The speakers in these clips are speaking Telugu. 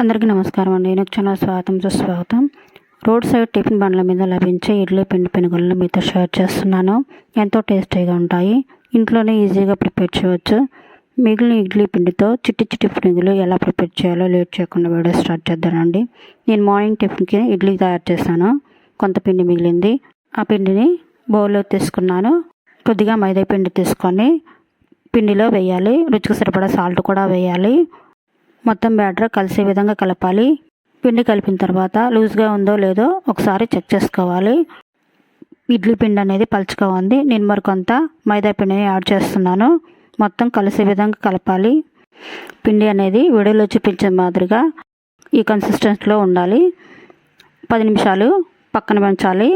అందరికీ నమస్కారం అండి. నేను ఛానల్ స్వాగతం సుస్వాగతం. రోడ్ సైడ్ టిఫిన్ బండ్ల మీద లభించే ఇడ్లీ పిండి పెనుగులను మీతో షేర్ చేస్తున్నాను. ఎంతో టేస్టీగా ఉంటాయి. ఇంట్లోనే ఈజీగా ప్రిపేర్ చేయవచ్చు మిగిలిన ఇడ్లీ పిండితో చిట్టి చిట్టి పునుగులు ఎలా ప్రిపేర్ చేయాలో లేట్ చేయకుండా వీడియో స్టార్ట్ చేద్దానండి. నేను మార్నింగ్ టిఫిన్కి ఇడ్లీ తయారు చేశాను. కొంత పిండి మిగిలింది. ఆ పిండిని బౌల్లో తీసుకున్నాను. కొద్దిగా మైదా పిండి తీసుకొని పిండిలో వేయాలి. రుచికి సరిపడా సాల్ట్ కూడా వేయాలి. మొత్తం బ్యాటర్ కలిసే విధంగా కలపాలి. పిండి కలిపిన తర్వాత లూజ్గా ఉందో లేదో ఒకసారి చెక్ చేసుకోవాలి. ఇడ్లీ పిండి అనేది పలుచగా ఉంది. నేను మరికొంత మైదా పిండిని యాడ్ చేస్తున్నాను. మొత్తం కలిసే విధంగా కలపాలి. పిండి అనేది వీడియోలో చూపించే మాదిరిగా ఈ కన్సిస్టెన్సీలో ఉండాలి. పది నిమిషాలు పక్కన పెంచాలి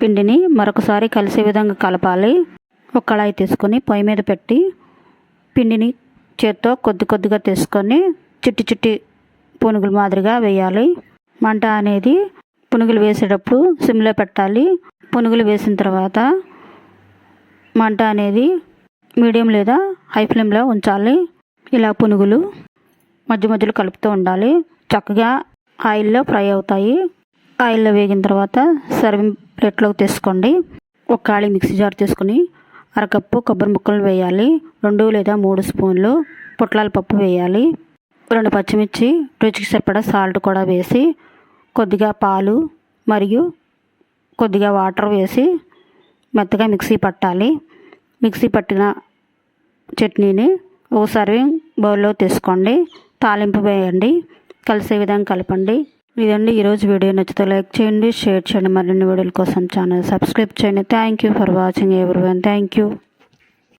పిండిని మరొకసారి కలిసే విధంగా కలపాలి. ఒక కళాయి తీసుకొని పొయ్యి మీద పెట్టి పిండిని చేత్తో కొద్ది కొద్దిగా తీసుకొని చిట్టి చిట్టి పునుగుల మాదిరిగా వేయాలి. మంట అనేది పునుగులు వేసేటప్పుడు సిమ్లో పెట్టాలి. పునుగులు వేసిన తర్వాత మంట అనేది మీడియం లేదా హై ఫ్లేమ్లో ఉంచాలి. ఇలా పునుగులు మధ్య మధ్యలో కలుపుతూ ఉండాలి. చక్కగా ఆయిల్లో ఫ్రై అవుతాయి. ఆయిల్లో వేగిన తర్వాత సర్వింగ్ ప్లేట్లోకి తీసుకోండి. ఒక ఖాళీ మిక్సీ జార్ తీసుకుని అరకప్పు కొబ్బరి ముక్కలు వేయాలి. రెండు లేదా మూడు స్పూన్లు పుట్లాల పప్పు వేయాలి. రెండు పచ్చిమిర్చి రుచికి సరిపడా సాల్ట్ కూడా వేసి కొద్దిగా పాలు మరియు కొద్దిగా వాటర్ వేసి మెత్తగా మిక్సీ పట్టాలి. మిక్సీ పట్టిన చట్నీని ఓ సర్వింగ్ బౌల్లో తీసుకోండి. తాలింపు వేయండి. కలిసే విధంగా కలపండి. ఇదండి ఈరోజు వీడియో. నచ్చితే లైక్ చేయండి షేర్ చేయండి. మరిన్ని వీడియోల కోసం ఛానల్ సబ్స్క్రైబ్ చేయండి. థ్యాంక్ యూ ఫర్ వాచింగ్ ఎవరి థ్యాంక్ యూ.